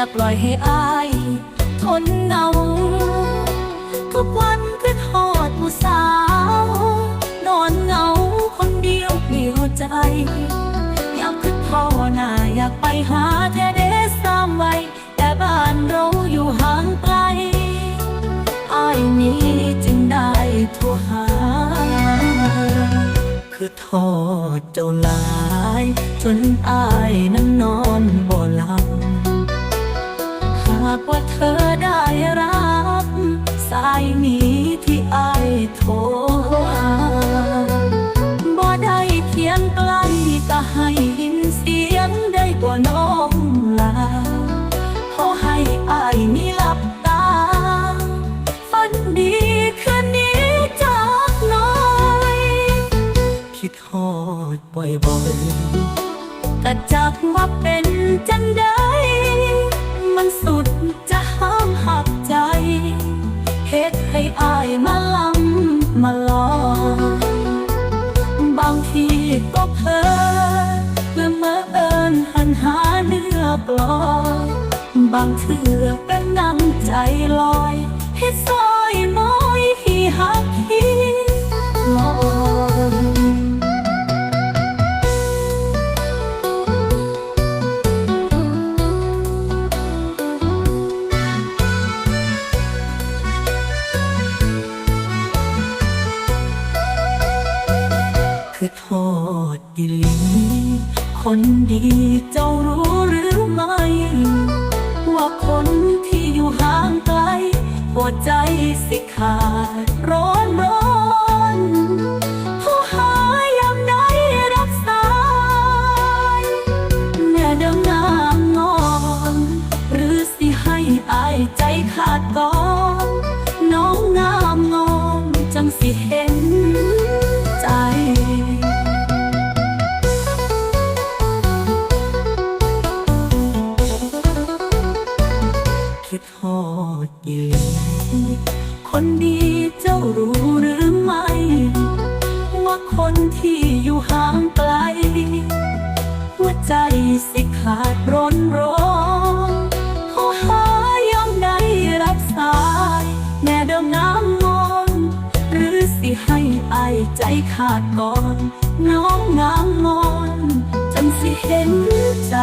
อย่าปล่อยให้อาย ทนเหงาทุกวันคือทอดผู้สาว นอนเหงาคนเดียวเปลี่ยวใจ อยากคือพ่อหน้าอยากไปหาแท้เดสามไว้แต่บ้านเราอยู่ห่างไกลอายนี้จึงได้โทรหา คือทอดเจ้าหลาย จนอายนั้นนอน ว่าเธอได้รับ สายนี้ที่ไอโทรหาบ่ได้เพียงไกลก็ให้ยินเสียงได้กว่าน้องลาขอให้อายมีหลับตาฝันดีคืนนี้จากน้อย คิดฮอดบ่อยๆแต่จักว่าเป็นจังใด ให้อายมาลำมาลองบางทีก็เพ้อเพื่อมาเอินหันหาเนื้อปลอบางเถื่อเป็นนัง โทษอีหลีคนดีเจ้ารู้หรือไม่ ว่าคนที่อยู่ห่างไกลหัวใจสิขาดร้อนร้อนโทรหายามใดรับสายแม่เดิมนางงอนหรือสิให้อายใจขาดก่อน อดอีหลีคนดีเจ้ารู้หรือไม่ ว่าคนที่อยู่ห่างไกลหัวใจสิขาดร้อนร้อนโทรหายามใดรับสายแม่เดิมน้ำงอนหรือสิให้อายใจขาดก่อน น้องงามงอนจนสิเห็นใจ